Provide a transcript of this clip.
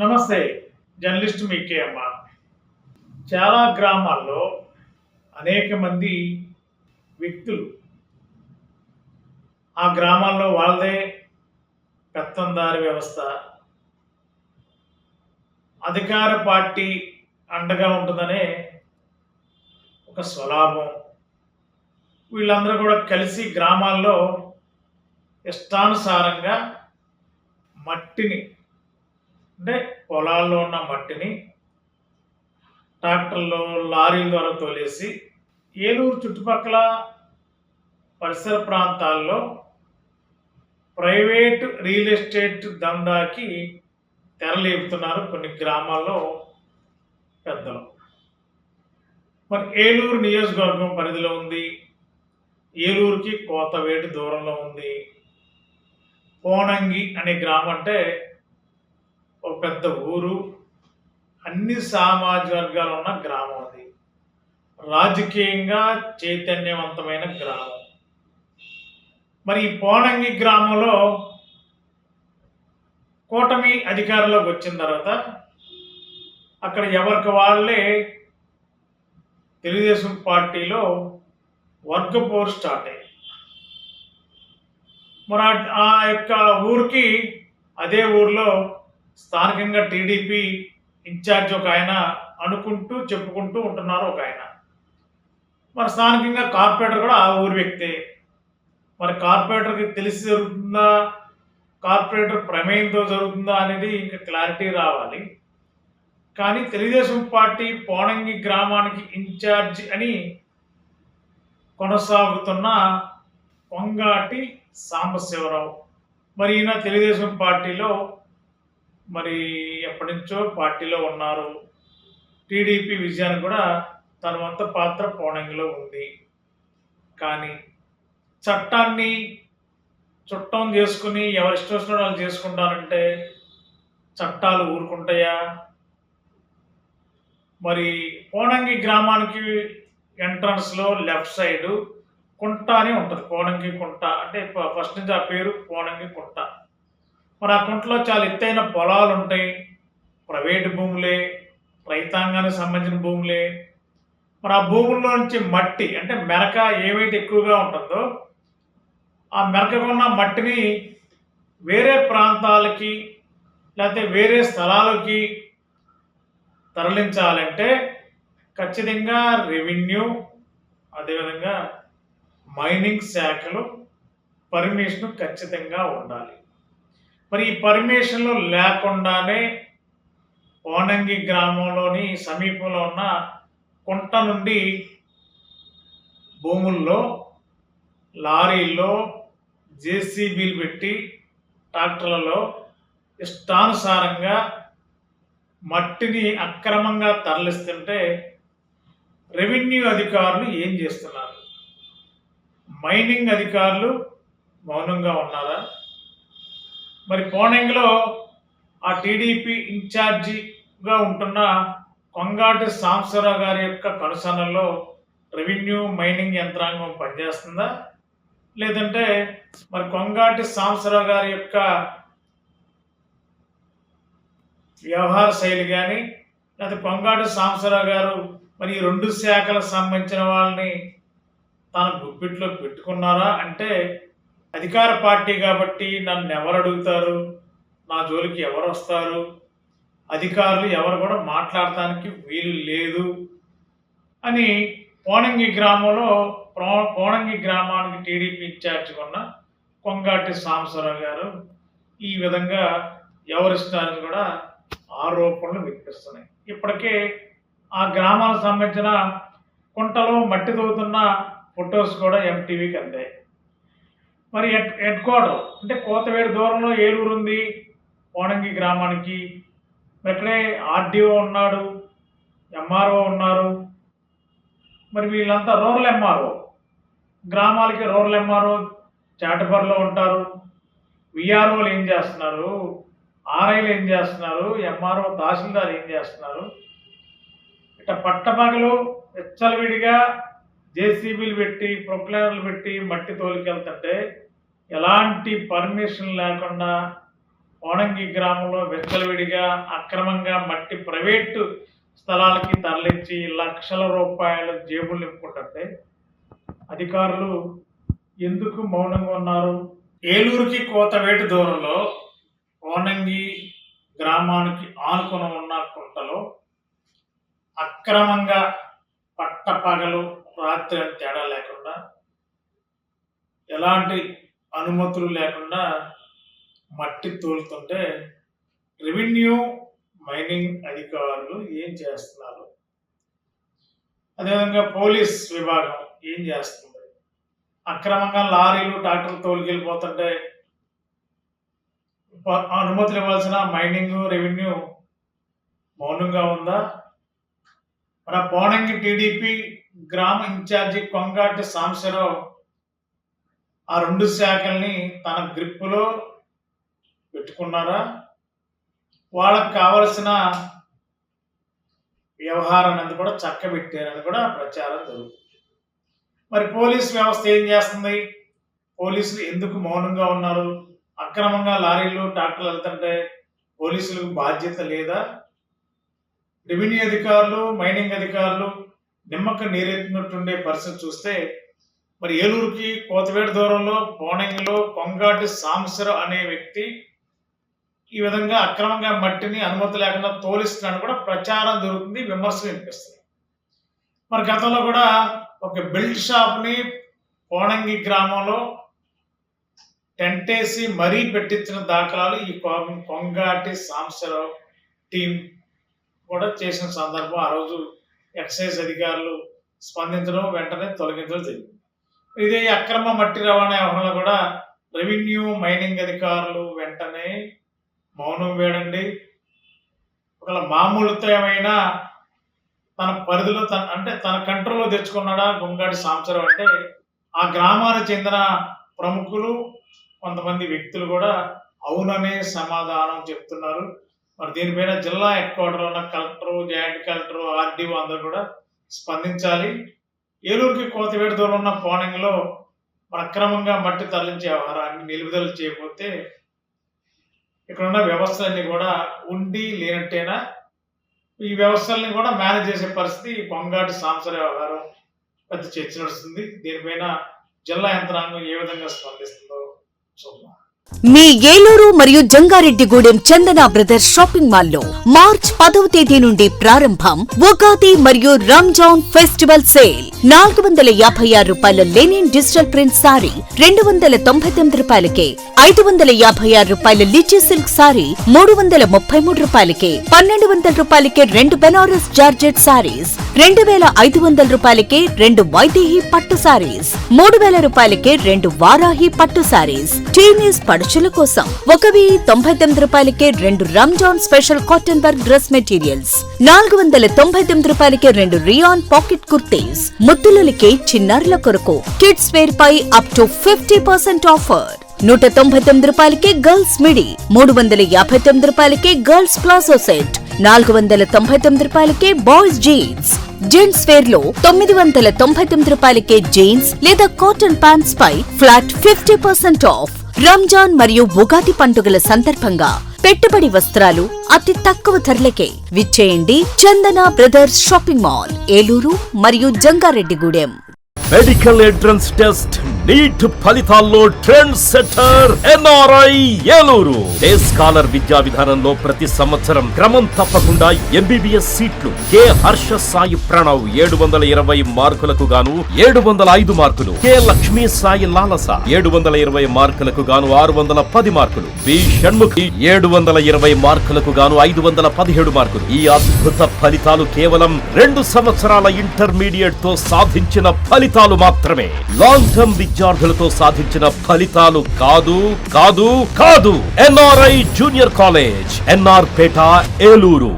నమస్తే జర్నలిస్ట్ మీకే అమ్మ చాలా గ్రామాల్లో అనేక మంది వ్యక్తులు ఆ గ్రామాల్లో వాళ్ళదే పెత్తందారి వ్యవస్థ. అధికార పార్టీ అండగా ఉంటుందనే ఒక స్వలాభం. వీళ్ళందరూ కూడా కలిసి గ్రామాల్లో ఇష్టానుసారంగా మట్టిని అంటే పొలాల్లో ఉన్న మట్టిని ట్రాక్టర్లో లారీల ద్వారా తోలేసి ఏలూరు చుట్టుపక్కల పరిసర ప్రాంతాల్లో ప్రైవేట్ రియల్ ఎస్టేట్ దందాకి తెరలేపుతున్నారు కొన్ని గ్రామాల్లో పెద్దలు. మరి ఏలూరు నియోజకవర్గం పరిధిలో ఉంది. ఏలూరుకి కోతవేటి దూరంలో ఉంది. పోనంగి అనే గ్రామం అంటే ఒక పెద్ద ఊరు అన్ని సామాజిక వర్గాలు ఉన్న గ్రామం అది. రాజకీయంగా చైతన్యవంతమైన గ్రామం. మరి ఈ పోనంగి గ్రామంలో కూటమి అధికారంలోకి వచ్చిన తర్వాత అక్కడ ఎవరికి వాళ్ళే తెలుగుదేశం పార్టీలో వర్గ పోరు స్టార్ట్ అయ్యింది మరి ఆ- ఆ యొక్క ఊరికి అదే ఊర్లో స్థానికంగా టీడీపీ ఇన్ఛార్జ్ ఒక ఆయన అనుకుంటూ చెప్పుకుంటూ ఉంటున్నారు ఒక ఆయన. మరి స్థానికంగా కార్పొరేటర్ కూడా ఆ ఊరి వ్యక్తే. మరి కార్పొరేటర్కి తెలిసి జరుగుతుందా? కార్పొరేటర్ ప్రమేయంతో జరుగుతుందా అనేది ఇంకా క్లారిటీ రావాలి. కానీ తెలుగుదేశం పార్టీ పోనంగి గ్రామానికి ఇన్ఛార్జ్ అని కొనసాగుతున్న పొంగాటి సాంబశివరావు. మరి ఈయన తెలుగుదేశం పార్టీలో మరి ఎప్పటి నుంచో పార్టీలో ఉన్నారు. టీడీపీ విజయానికి కూడా తన వంత పాత్ర పోనంగిలో ఉంది. కానీ చట్టాన్ని చుట్టం చేసుకుని ఎవరిష్టం వచ్చిన వాళ్ళు చేసుకుంటారంటే చట్టాలు ఊరుకుంటాయా? మరి పోనంగి గ్రామానికి ఎంట్రన్స్లో లెఫ్ట్ సైడు కుంట అని ఉంటుంది. పోనంగి కుంట అంటే ఫస్ట్ నుంచి ఆ పేరు పోనంగి కుంట. మరి ఆ చాలా ఎత్తైన పొలాలు ఉంటాయి. ప్రైవేటు భూములే రైతాంగానికి సంబంధించిన భూములే. మరి ఆ భూముల్లో నుంచి మట్టి అంటే మెరక ఏమైతే ఎక్కువగా ఉంటుందో ఆ మెరకకున్న మట్టిని వేరే ప్రాంతాలకి లేకపోతే వేరే స్థలాలకి తరలించాలంటే ఖచ్చితంగా రెవెన్యూ అదేవిధంగా మైనింగ్ శాఖలు పర్మిషన్ ఖచ్చితంగా ఉండాలి. మరి ఈ పర్మిషన్లు లేకుండానే ఓనంగి గ్రామంలోని సమీపంలో ఉన్న కుంట నుండి భూముల్లో లారీల్లో జేసీబీలు పెట్టి ట్రాక్టర్లలో ఇష్టానుసారంగా మట్టిని అక్రమంగా తరలిస్తుంటే రెవెన్యూ అధికారులు ఏం చేస్తున్నారు? మైనింగ్ అధికారులు మౌనంగా ఉన్నారా? మరి పోనంగిలో ఆ టీడీపీ ఇన్ఛార్జిగా ఉంటున్న కొంగాటి సాంబశివరావు గారి యొక్క కనుసనల్లో రెవెన్యూ మైనింగ్ యంత్రాంగం పనిచేస్తుందా? లేదంటే మరి కొంగాటి సాంబశివరావు గారి యొక్క వ్యవహార శైలి కానీ లేకపోతే కొంగాటి సాంబశివరావు గారు మరి ఈ రెండు శాఖలకు సంబంధించిన వాళ్ళని తన గుప్పిట్లో పెట్టుకున్నారా? అంటే అధికార పార్టీ కాబట్టి నన్ను ఎవరు అడుగుతారు? నా జోలికి ఎవరు వస్తారు? అధికారులు ఎవరు కూడా మాట్లాడటానికి వీలు లేదు అని పోనంగి గ్రామంలో పోనంగి గ్రామానికి టీడీపీ ఇన్ఛార్జ్ ఉన్న కొంగాటి సాంబశివరావు గారు ఈ విధంగా ఎవరిస్తారని కూడా ఆరోపణలు వినిపిస్తున్నాయి. ఇప్పటికే ఆ గ్రామాలకు సంబంధించిన కుంటలో మట్టి తవ్వుతున్న ఫొటోస్ కూడా ఎంటీవీకి అందాయి. మరి హెడ్ హెడ్ క్వార్టర్ అంటే కోతవేడు దూరంలో ఏలూరు ఉంది ఓణంగి గ్రామానికి. మరి ఇక్కడే ఆర్డీఓ ఉన్నాడు ఎంఆర్ఓ ఉన్నారు. మరి వీళ్ళంతా రూరల్ ఎంఆర్ఓ. గ్రామాలకి రూరల్ ఎంఆర్ఓ చాటపర్లో ఉంటారు. విఆర్ఓలు ఏం చేస్తున్నారు? ఆర్ఐలు ఏం చేస్తున్నారు? ఎంఆర్ఓ తహసీల్దార్ ఏం చేస్తున్నారు? ఇట్లా పట్టపగలు విచ్చలవిడిగా జేసీబీలు పెట్టి ప్రొక్లైనర్లు పెట్టి మట్టి తోలికెళ్తుంటే ఎలాంటి పర్మిషన్ లేకుండా కోణంగి గ్రామంలో వెచ్చలవిడిగా అక్రమంగా మట్టి ప్రైవేటు స్థలాలకి తరలించి లక్షల రూపాయల జేబులు నింపుకుంటుంటే అధికారులు ఎందుకు మౌనంగా ఉన్నారు? ఏలూరుకి కోతవేటు దూరంలో కోనంగి గ్రామానికి ఆనుకుని ఉన్న కుంటలో అక్రమంగా పట్టపగలు రాత్రి అని తేడా లేకుండా ఎలాంటి అనుమతులు లేకుండా మట్టి తోలుతుంటే రెవెన్యూ మైనింగ్ అధికారులు ఏం చేస్తున్నారు? అదేవిధంగా పోలీస్ విభాగం ఏం చేస్తుంది? అక్రమంగా లారీలు ట్రాక్టర్లు తోలుకెళ్ళిపోతుంటే అనుమతులు ఇవ్వాల్సిన మైనింగ్ రెవెన్యూ మౌనంగా ఉందా? మన పోనంగి టీడీపీ గ్రామ ఇన్ఛార్జి కొంగాటి సాంశరావు ఆ రెండు శాఖల్ని తన గ్రిప్పులో పెట్టుకున్నారా? వాళ్ళకు కావలసిన వ్యవహారాన్ని కూడా చక్కబెట్టారని కూడా ప్రచారం జరుగుతుంది. మరి పోలీస్ వ్యవస్థ ఏం చేస్తుంది? పోలీసులు ఎందుకు మౌనంగా ఉన్నారు? అక్రమంగా లారీలు ట్రాక్టర్లు వెళ్తుంటే పోలీసులకు బాధ్యత లేదా? రెవెన్యూ అధికారులు మైనింగ్ అధికారులు నిమ్మక నీరెత్తినట్టుండే పరిస్థితి చూస్తే మరి ఏలూరుకి కోతవేడు దూరంలో పోనంగిలో కొంగాటి సాంబశివరావు అనే వ్యక్తి ఈ విధంగా అక్రమంగా మట్టిని అనుమతి లేకుండా తోలిస్తున్నాడు కూడా ప్రచారం జరుగుతుంది విమర్శలు వినిపిస్తుంది మరి గతంలో కూడా ఒక బెల్ట్ షాప్ని పోనంగి గ్రామంలో టెంటేసి మరీ పెట్టించిన దాఖలాలు ఈ కొంగాటి సాంబశివరావు టీం కూడా చేసిన సందర్భం ఆ రోజు ఎక్సైజ్ అధికారులు స్పందించడం వెంటనే తొలగించడం జరిగింది. ఇదే అక్రమ మట్టి రవాణా వ్యవహారంలో కూడా రెవెన్యూ మైనింగ్ అధికారులు వెంటనే మౌనం వేడండి ఒకవేళ మామూలుతో ఏమైనా తన పరిధిలో తన అంటే తన కంట్రోల్లో తెచ్చుకున్నాడా గుంగాడి సాంసరం అంటే ఆ గ్రామానికి చెందిన ప్రముఖులు కొంతమంది వ్యక్తులు కూడా అవుననే సమాధానం చెప్తున్నారు. మరి దీనిపైన జిల్లా హెడ్ క్వార్టర్ ఉన్న కలెక్టర్ జాయింట్ కలెక్టర్ ఆర్డీఓ అందరూ కూడా స్పందించాలి. ఏలూరుకి కోతవేడు దూరం ఉన్న పోనింగ్లో మన అక్రమంగా మట్టి తరలించే వ్యవహారాన్ని నిలుపుదల చేయకపోతే ఇక్కడున్న వ్యవస్థలన్నీ కూడా ఉండి లేనట్టేనా? ఈ వ్యవస్థల్ని కూడా మేనేజ్ చేసే పరిస్థితి కొంగాటి పొంగాటి సాంసర వ్యవహారం పెద్ద చర్చ నడుస్తుంది. దీనిపైన జిల్లా యంత్రాంగం ఏ విధంగా స్పందిస్తుందో చూద్దాం. మీ ఏలూరు మరియు జంగారెడ్డిగూడెం చందన బ్రదర్స్ షాపింగ్ మాల్లో మార్చ్ పదవ తేదీ నుండి ప్రారంభం ఉగాది మరియు రంజాన్ ఫెస్టివల్ సేల్. నాలుగు వందల యాభై ఆరు రూపాయల లెనిన్ డిజిటల్ ప్రింట్ సారీ రెండు వందల తొంభై తొమ్మిది రూపాయలకే ఐదు వందల యాభై ఆరు రూపాయల లిచీ సిల్క్ సారీ మూడు వందల ముప్పై మూడు రూపాయలకే పన్నెండు వందల రూపాయలకే రెండు బెనారస్ జార్జెట్ సారీస్ రెండు వేల ఐదు వందల రూపాయలకే రెండు వైదేహి పట్టు సారీస్ మూడు వేల రూపాయలకే రెండు వారాహి పట్టు సారీస్. టీనీస్ ఖర్చుల కోసం ఒక వెయ్యి తొంభై తొమ్మిది రూపాయలకే రెండు Ramzan special cotton work dress materials నాలుగు వందల తొంభై తొమ్మిది రూపాయలకే రెండు రియాన్ పాకెట్ కుర్తీస్ ముద్దులకే చిన్నారుల కొరకు kids wear pi up to fifty percent offer నూట తొంభై తొమ్మిది రూపాయలకే గర్ల్స్ మిడి మూడు వందల యాభై తొమ్మిది రూపాయలకే గర్ల్స్ ప్లాజో సెట్ నాలుగు వందల తొంభై తొమ్మిది రూపాయలకే బాయ్స్ జీన్స్ జెంట్స్ వేర్లో తొమ్మిది వందల తొంభై తొమ్మిది రూపాయలకే జీన్స్ లేదా కాటన్ ప్యాంట్స్ పై flat fifty percent off Ramzan మరియు ఉగాది పండుగల సందర్భంగా పెట్టుబడి వస్త్రాలు అతి తక్కువ ధరలకే విచ్చేయండి Chandana brothers shopping mall Eluru మరియు Jangareddygudem. Medical entrance test NEET ఫలితాల్లో trend setter NRI Eluru. Day scholar విద్యా విధానంలో ప్రతి సంవత్సరం క్రమం తప్పకుండా ఎంబీబీఎస్ సీట్లు. కె హర్ష సాయి ప్రణవ్ ఏడు వందల ఇరవై మార్కులకు గాను ఏడు వందల ఐదు మార్కులు. కె లక్ష్మీ సాయి లాలస ఏడు వందల ఇరవై మార్కులకు గాను ఆరు వందల పది మార్కులు. బి షణ్ముఖి ఏడు వందల ఇరవై మార్కులకు గాను ఐదు వందల పదిహేడు మార్కులు. ఈ అద్భుత ఫలితాలు కేవలం రెండు సంవత్సరాల ఇంటర్మీడియట్తో సాధించిన ఫలితాలు మాత్రమే. లాంగ్ టర్మ్ విద్యార్థులతో సాధించిన ఫలితాలు కాదు కాదు కాదు. NRI junior college NR Peta Eluru